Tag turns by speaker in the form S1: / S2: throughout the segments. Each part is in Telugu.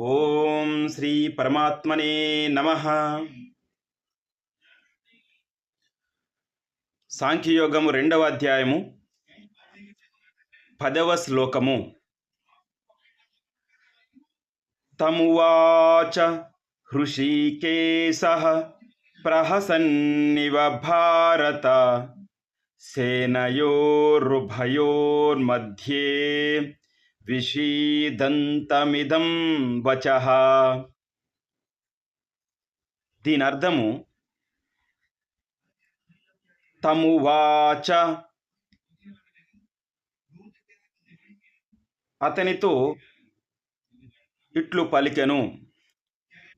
S1: ఓం శ్రీ పరమాత్మనే నమ. సాంఖ్యయోగము రెండవ అధ్యాయము పదవ శ్లోకము. తమువాచ హృషికేశ ప్రహసన్నివ భారత సేనయోరుభయోర్मध्ये విషీదంతమిదం వచ. దీని అర్థము తమువాచ అతనితో ఇట్లు పలికెను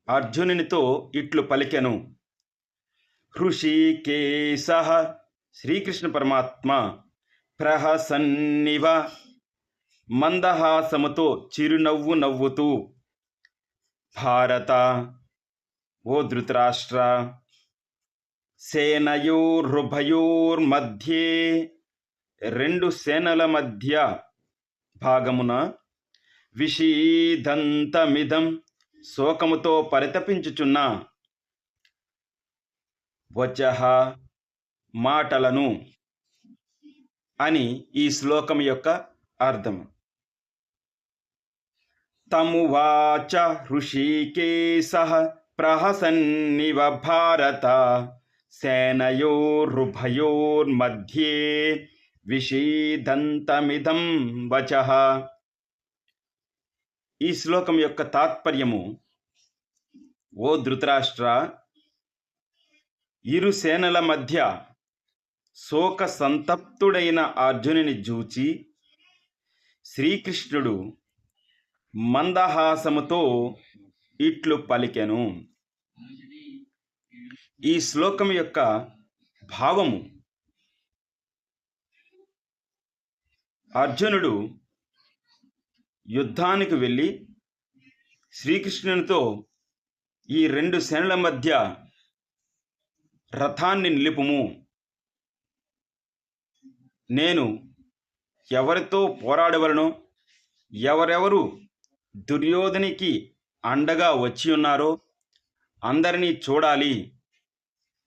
S1: అర్జునునితో ఇట్లు పలికెను. హృషికేశ శ్రీకృష్ణ పరమాత్మ ప్రహసన్నివ మందహాసముతో చిరునవ్వు నవ్వుతూ భారత ఓ ధృతరాష్ట్ర సేనయోర్భయోర్మధ్యే రెండు సేనల మధ్య భాగమున విషీదంతమిదం శోకముతో పరితపించుచున్న వచహ మాటలను అని ఈ శ్లోకం యొక్క అర్థం తమువాచ ఋషికేశ ప్రహసన్నివ భారత. సేనయోరుభయోర్मध्ये విషీదంతమిదం వచ. ఈ శ్లోకం యొక్క తాత్పర్యము ఓ ధృతరాష్ట్ర ఇరు సేనల మధ్య శోక సంతప్తుడైన అర్జునుని జూచి శ్రీకృష్ణుడు మందహాసముతో ఇట్లు పలికెను. ఈ శ్లోకం యొక్క భావము. అర్జునుడు యుద్ధానికి వెళ్ళి శ్రీకృష్ణునితో ఈ రెండు సేనల మధ్య రథాన్ని నిలుపుము. నేను ఎవరితో పోరాడవలనో ఎవరెవరు దుర్యోధనికి అండగా వచ్చి ఉన్నారో అందరినీ చూడాలి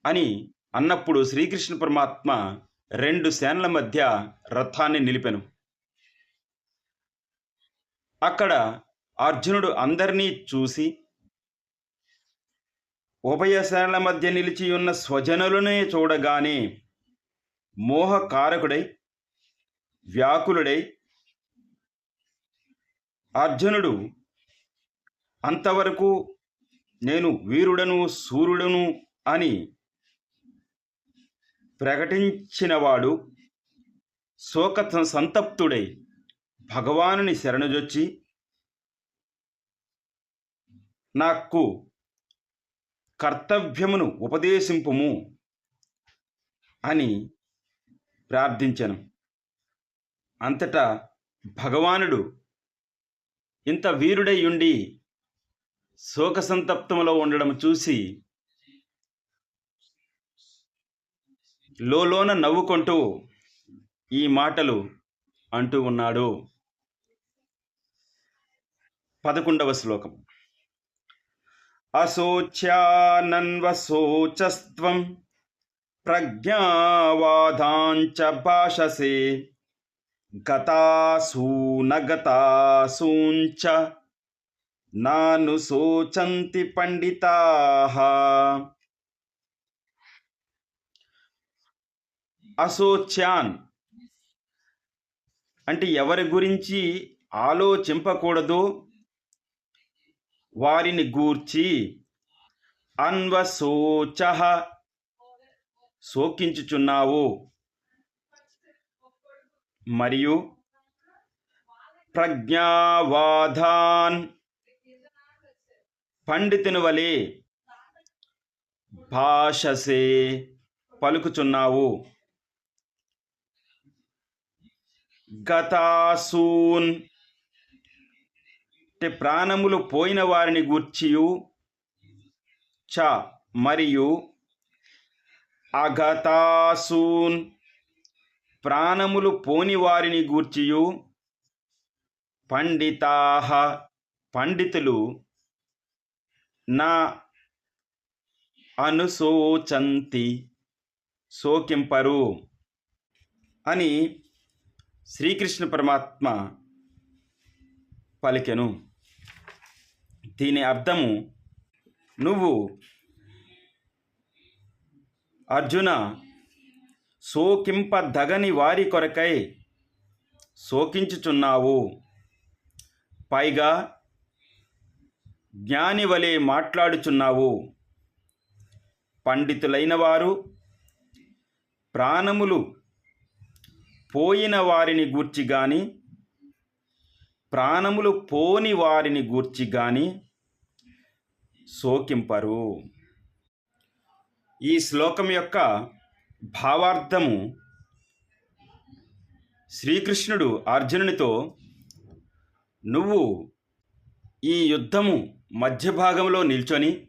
S1: అని అన్నప్పుడు శ్రీకృష్ణ పరమాత్మ రెండు సేనల మధ్య రథాన్ని నిలిపెను. అక్కడ అర్జునుడు అందరినీ చూసి ఉభయ సేనల మధ్య నిలిచి ఉన్న స్వజనులనే చూడగానే మోహకారకుడై వ్యాకులుడై అర్జునుడు అంతవరకు నేను వీరుడను సూర్యుడను అని ప్రకటించినవాడు శోక సంతప్తుడై భగవానుని శరణుజొచ్చి నాకు కర్తవ్యమును ఉపదేశింపుము అని ప్రార్థించను. అంతటా భగవానుడు ఇంత వీరుడై ఉండి శోక సంతప్తములో ఉండడం చూసి లోలోన నవ్వుకుంటూ ఈ మాటలు అంటూ ఉన్నాడు. పదకొండవ శ్లోకం. అశోచ్యానన్వశోచస్త్వం ప్రజ్ఞావాదాంచ భాషసే గతాసూనగతాసూంచ నాను శోచంతి పండితా. అశోచ్యాన్ అంటే ఎవరి గురించి ఆలోచింపకూడదు? వారిని గూర్చి అన్వశోచ శోకించుచున్నావు. మరియు ప్రజ్ఞావాధాన్ పండితుని వలె భాషసే పలుకుచున్నావు. గతాసూన్ అంటే ప్రాణములు పోయిన వారిని గూర్చియు. చ మరియు అగతాసూన్ ప్రాణములు పోని వారిని గూర్చియు. పండితాహ పండితులు నా అనుశోచంతి శోకింపరు అని శ్రీకృష్ణ పరమాత్మ పలికెను. దీని అర్థము నువ్వు అర్జున శోకింపదగని వారి కొరకై శోకించుచున్నావు. పైగా జ్ఞాని వలె మాట్లాడుచున్నావు. పండితులైన వారు ప్రాణములు పోయిన వారిని గూర్చి గాని ప్రాణములు పోని వారిని గూర్చి గాని శోకింపరు. ఈ శ్లోకం యొక్క భావార్థము శ్రీకృష్ణుడు అర్జునునితో నువ్వు ఈ యుద్ధము మధ్య భాగంలో నిల్చొని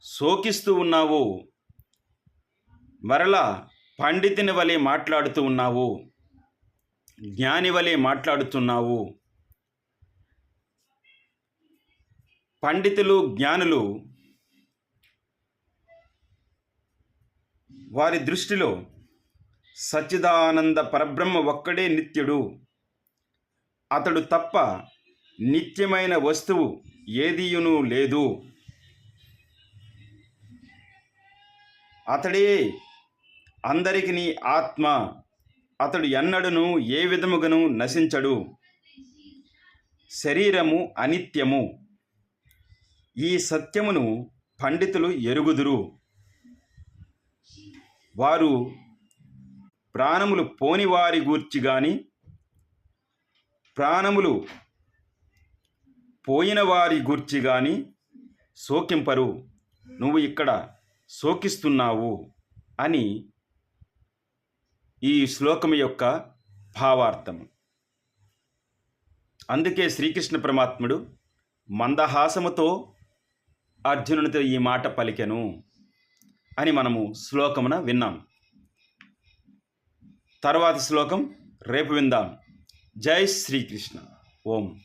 S1: శోకిస్తూ ఉన్నావు. మరలా పండితుని వలె మాట్లాడుతూ ఉన్నావు. జ్ఞాని వలె మాట్లాడుతున్నావు. పండితులు జ్ఞానులు వారి దృష్టిలో సచ్చిదానంద పరబ్రహ్మ ఒక్కడే నిత్యుడు. అతడు తప్ప నిత్యమైన వస్తువు ఏదియును లేదు. అతడే అందరికి నీ ఆత్మ. అతడు ఎన్నడను ఏ విధముగను నశించడు. శరీరము అనిత్యము. ఈ సత్యమును పండితులు ఎరుగుదురు. వారు ప్రాణములు పోని వారి గూర్చి గాని ప్రాణములు పోయిన వారి గూర్చి గాని శోకింపరు. నువ్వు ఇక్కడ శోకిస్తున్నావు అని ఈ శ్లోకం యొక్క భావార్థము అందుకే శ్రీకృష్ణ పరమాత్ముడు మందహాసముతో అర్జునునితో ఈ మాట పలికెను. అని మనము శ్లోకమున విన్నాం. తర్వాత శ్లోకం రేపు విందాం. జై శ్రీకృష్ణ. ఓం.